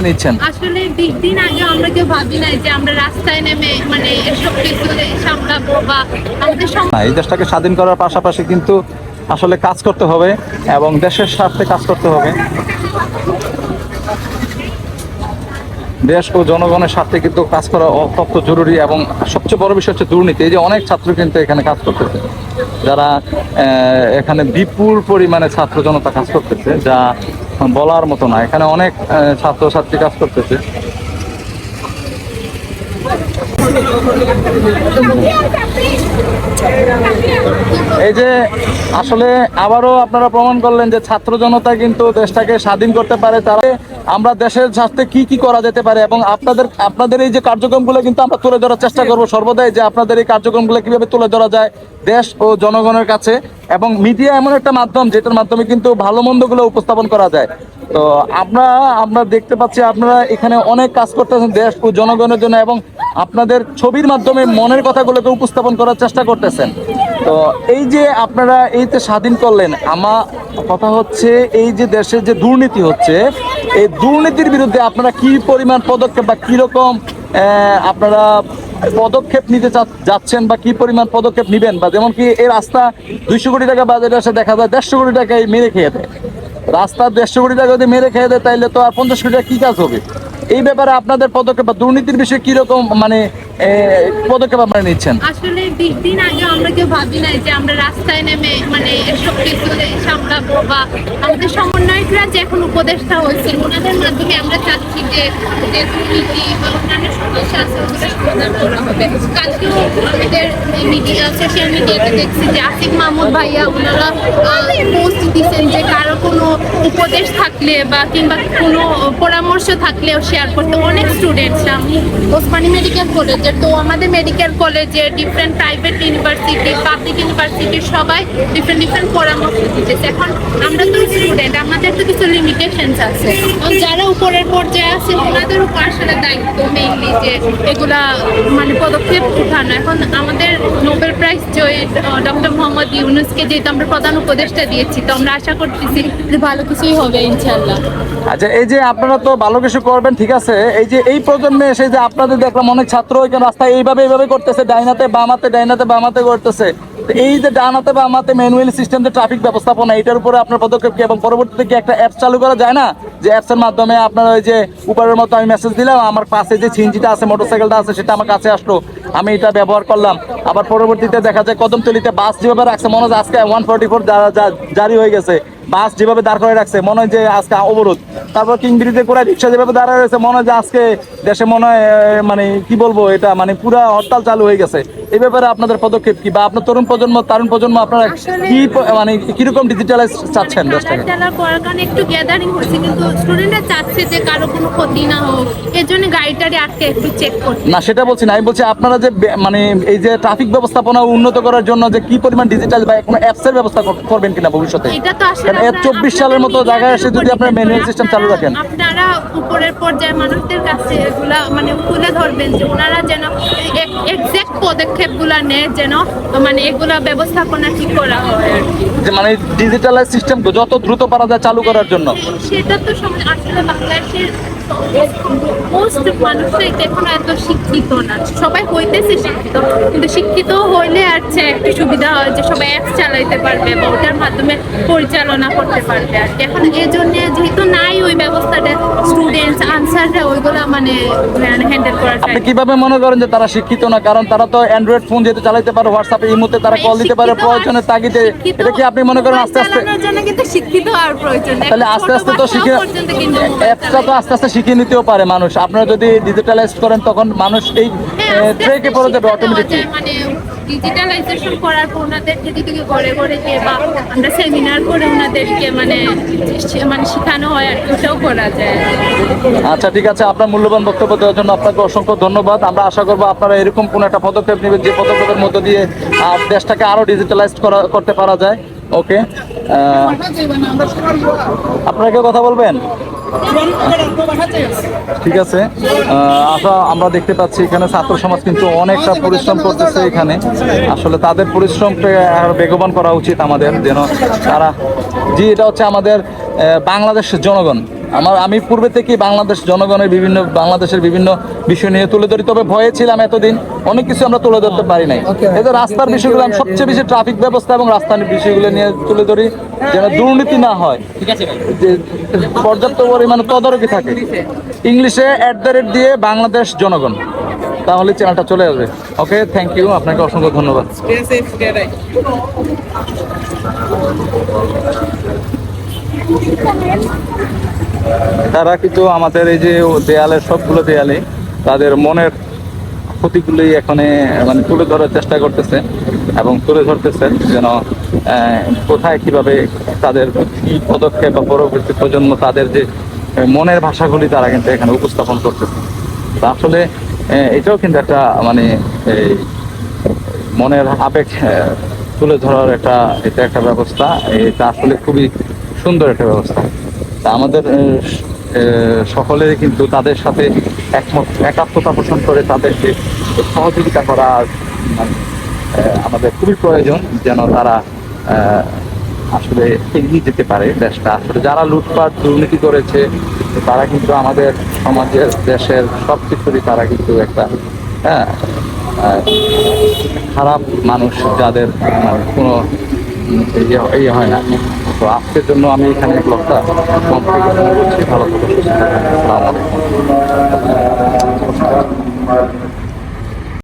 নিচ্ছেন? আসলে দিন দিন আগে আমরা কেউ ভাবি নাই যে আমরা রাস্তায় নেমে মানে এসব কিছু সামলাবো বা আমাদের এই দেশটাকে স্বাধীন করার পাশাপাশি কিন্তু আসলে কাজ করতে হবে এবং দেশের স্বার্থে কাজ করতে হবে। দেশ ও জনগণের স্বার্থে কিন্তু কাজ করা অত্যন্ত জরুরি এবং সবচেয়ে বড় বিষয় হচ্ছে দুর্নীতি। এই যে অনেক ছাত্র কিন্তু এখানে কাজ করতেছে। যারা আহ, এখানে বিপুল পরিমাণে ছাত্র জনতা কাজ করতেছে যা বলার মতো না। এখানে অনেক ছাত্র ছাত্রছাত্রী কাজ করতেছে। এই যে, আসলে আবারও আপনারা প্রমাণ করলেন যে ছাত্র জনতা কিন্তু দেশটাকে স্বাধীন করতে পারে, তারা আমরা দেশের স্বার্থে কি কি করা যেতে পারে এবং আপনাদের আপনাদের এই যে কার্যক্রমগুলো কিন্তু আমরা তুলে ধরার চেষ্টা করব সর্বদাই যে আপনাদের এই কার্যক্রমগুলো কীভাবে তুলে ধরা যায় দেশ ও জনগণের কাছে এবং মিডিয়া এমন একটা মাধ্যম যেটার মাধ্যমে কিন্তু ভালো মন্দগুলো উপস্থাপন করা যায়। তো আমরা আমরা দেখতে পাচ্ছি আপনারা এখানে অনেক কাজ করতেছেন দেশ ও জনগণের জন্য এবং আপনাদের ছবির মাধ্যমে মনের কথাগুলোকে উপস্থাপন করার চেষ্টা করতেছেন। তো এই যে আপনারা এই যে স্বাধীন করলেন আমার কথা হচ্ছে এই যে দেশের যে দুর্নীতি হচ্ছে, এই দুর্নীতির বিরুদ্ধে আপনারা কি পরিমাণ পদক্ষেপ বা কীরকম আপনারা পদক্ষেপ নিতে যাচ্ছেন বা কি পরিমাণ পদক্ষেপ নেবেন বা যেমন কি এই রাস্তা দুইশো কোটি টাকা বাজেট আসে দেখা যায় দেড়শো কোটি টাকায় মেরে খেয়ে দেয়। রাস্তা দেড়শো কোটি টাকা যদি মেরে খেয়ে দেয়, তাইলে তো আর পঞ্চাশ কোটি টাকা কি কাজ হবে? এই ব্যাপারে আপনাদের পদক্ষেপ বা দুর্নীতির বিষয়ে কীরকম মানে পদক্ষেপ আপনারা নিচ্ছেন? আসলে দিন দিন আগে আমরা কেউ ভাবি নাই যে আমরা রাস্তায় নেমে মানে এসব কিছু সামলাবো বা আমাদের সমন্বয়করা যে এখন উপদেষ্টা হয়েছে ওনাদের মাধ্যমে আমরা চাচ্ছি যে দুর্নীতি বা অন্যান্য সমস্যা আছে করা হবে। কালকেও আমাদের মিডিয়া সোশ্যাল মিডিয়াতে দেখছি যে আসিফ মাহমুদ ভাইয়া ওনারা পোস্ট দিচ্ছেন যে কারও কোনো উপদেশ থাকলে বা কিংবা কোনো পরামর্শ থাকলেও শেয়ার করতে। অনেক স্টুডেন্টসরা আমি ওসমানী মেডিকেল কলেজের তো আমাদের মেডিকেল কলেজে different private university public university সবাই ডিফারেন্ট ডিফারেন্ট পরামর্শ দিতেছে। এখন আমরা তো স্টুডেন্ট আমাদের তো কিছু লিমিটেশনস আছে। যারা উপরের পর্যায়ে আছে, ওনাদেরও আসলে দায়িত্ব। মেইনলি যে এগুলা মানে পদক্ষেপ উঠানো। এখন আমাদের নোবেল প্রাইজ জয়ী ডক্টর মোহাম্মদ ইউনুসকে যেহেতু আমরা প্রধান দিয়েছি, তো আমরা আশা করতেছি ভালো কিছুই হবে আচ্ছা এই যে আপনারা তো ভালো কিছু করবেন, ঠিক আছে? এই যে এই প্রজন্মে এসে যে আপনাদের দেখলাম অনেক ছাত্র এখানে রাস্তায় এইভাবে এইভাবে করতেছে, ডাইনাতে বামাতে ডাইনাতে বামাতে করতেছে। এই যে ডানাতে বামাতে ম্যানুয়াল সিস্টেম যে ট্রাফিক ব্যবস্থাপনা, এটার উপরে আপনার পদক্ষেপ কি? এবং পরবর্তীতে কি একটা অ্যাপস চালু করা যায় না? যে অ্যাপসের মাধ্যমে আপনার ওই যে উপরের মতো আমি মেসেজ দিলাম, আমার পাশে যে ছিঞ্জিটা আছে, মোটরসাইকেলটা আছে, সেটা আমার কাছে আসলো। আমি এটা ব্যবহার করলাম। আবার পরবর্তীতে দেখা যায় কদমতলিতে বাস যেভাবে রাখছে, মনে হয় আজকে ওয়ান ফোর্টি ফোর জারি হয়ে গেছে। বাস যেভাবে দাঁড় করে রাখছে, মনে হয় যে আজকে অবরোধ। তারপর কিংবিরিতে করে রিক্সা যেভাবে দাঁড়ায় রয়েছে, মনে হয় যে আজকে দেশে মনে হয় মানে কি বলব, এটা মানে পুরা হরতাল চালু হয়ে গেছে। এই ব্যাপারে আপনাদের পদক্ষেপ কি? বা আপনার তরুণ প্রজন্ম তরুণ প্রজন্ম আপনারা কি মানে কীরকম ডিজিটালাইজ চাচ্ছেন দেশটাকে খেলা করার কারণে একটু গ্যাদারিং হচ্ছে কিন্তু স্টুডেন্টরা চাচ্ছে যে কারও কোনো ক্ষতি না হোক এর জন্য গাড়িটারে আটকে একটু চেক করতে। না সেটা বলছি না আমি বলছি আপনারা যে মানে এই যে ট্রাফিক ব্যবস্থাপনা উন্নত করার জন্য যে কি পরিমাণ ডিজিটাল বা কোনো অ্যাপসের ব্যবস্থা করবেন কিনা ভবিষ্যতে? এটা তো আসলে এর চব্বিশ সালের মতো জায়গায় এসে যদি আপনার ম্যানুয়াল সিস্টেম চালু রাখেন। আপনারা উপরের পর্যায়ের মানুষদের কাছে এগুলা মানে তুলে ধরবেন যে ওনারা যেন এক্সাক্ট পদক্ষেপগুলা নেয় যেন মানে এগুলা ব্যবস্থাপনা ঠিক করা হয় আর কি। যে মানে ডিজিটালাইজ সিস্টেম যত দ্রুত পারা যায় চালু করার জন্য সেটা তো আসলে বাংলাদেশের মোস্ট মানুষই এখন এত শিক্ষিত না। সবাই হইতেছে শিক্ষিত কিন্তু শিক্ষিত হইলে একটু সুবিধা হয় যে সবাই অ্যাপ চালাইতে পারবে বা ওটার মাধ্যমে পরিচালনা করতে পারবে আর এখন এই জন্য যেহেতু নাই ওই ব্যবস্থাটা স্টুডেন্টস আনসাররা ওইগুলা মানে হ্যান্ডেল করার আপনি কীভাবে মনে করেন যে তারা শিক্ষিত না? কারণ তারা তো অ্যান্ড্রয়েড ফোন যেহেতু চালাতে পারে হোয়াটসঅ্যাপে এই মুহূর্তে তারা কল দিতে পারে শিক্ষিত প্রয়োজনের তাগিদে। এটা কি আপনি মনে করেন আস্তে আস্তে? শিক্ষিত আর প্রয়োজন। তাহলে আস্তে আস্তে তো শিখে অ্যাপসটা তো আস্তে আস্তে শিখিয়ে নিতেও পারে মানুষ। আপনারা যদি ডিজিটালাইজ করেন তখন মানুষ এই হ্যাঁ, ট্রেকে পড়ে যাবে অটোমেটিকলি মানে ডিজিটালাইজেশন করার পর ওনাদেরকে যদি ঘরে ঘরে গিয়ে বা আমরা সেমিনার করে ওনাদেরকে মানে মানে শেখানো হয় আর ওটাও করা যায়। আচ্ছা ঠিক আছে। আপনার মূল্যবান বক্তব্য দেওয়ার জন্য আপনাকে অসংখ্য ধন্যবাদ। আমরা আশা করব আপনারা এরকম কোনো একটা পদক্ষেপ নেবেন যে পদক্ষেপের মধ্য দিয়ে দেশটাকে আরও ডিজিটালাইজ করা করতে পারা যায়। ওকে আপনারা কেউ কথা বলবেন? ঠিক আছে। আশা আমরা দেখতে পাচ্ছি এখানে ছাত্র সমাজ কিন্তু অনেকটা পরিশ্রম করতেছে এখানে। আসলে তাদের পরিশ্রমকে বেগবান করা উচিত আমাদের যেন তারা জি, এটা হচ্ছে আমাদের বাংলাদেশের জনগণ। আমার আমি পূর্বে থেকে বাংলাদেশ জনগণের বিভিন্ন বাংলাদেশের বিভিন্ন বিষয় নিয়ে তুলে ধরি তবে ভয়ে ছিলাম এতদিন। অনেক কিছু আমরা তুলে ধরতে পারি নাই। এই যে রাস্তার বিষয়গুলো আমি সবচেয়ে বেশি ট্রাফিক ব্যবস্থা এবং রাস্তার বিষয়গুলো নিয়ে তুলে ধরি যেন দুর্নীতি না হয়। যে পর্যাপ্ত পরিমাণে তদারকি থাকে। ইংলিশে অ্যাট দ্য রেট দিয়ে বাংলাদেশ জনগণ। তাহলে চ্যানেলটা চলে আসবে। ওকে থ্যাংক ইউ আপনাকে অসংখ্য ধন্যবাদ। তারা কিন্তু আমাদের এই যে দেয়ালের সবগুলো দেয়ালে তাদের মনের ক্ষতিগুলোই এখানে মানে তুলে ধরার চেষ্টা করতেছে এবং তুলে ধরতেছে যেন কোথায় কীভাবে তাদের কি পদক্ষেপ বা পরবর্তী প্রজন্ম তাদের যে মনের ভাষাগুলি তারা কিন্তু এখানে উপস্থাপন করতেছে। আসলে এটাও কিন্তু একটা মানে এই মনের আবেগ তুলে ধরার একটা, এটা একটা ব্যবস্থা। এটা আসলে খুবই সুন্দর একটা ব্যবস্থা। তা আমাদের সকলেরই কিন্তু তাদের সাথে একমত একাত্মতা পোষণ করে তাদেরকে সহযোগিতা করা মানে, আমাদের খুবই প্রয়োজন যেন তারা আসলে এগিয়ে যেতে পারে দেশটা। আসলে যারা লুটপাট দুর্নীতি করেছে তারা কিন্তু আমাদের সমাজের দেশের সব কিছুরই তারা কিন্তু একটা হ্যাঁ খারাপ মানুষ যাদের মানে কোনো ইয়ে হয় না। তো আজকের জন্য আমি এখানে ব্লগটা কমপ্লিট করছি। ভালো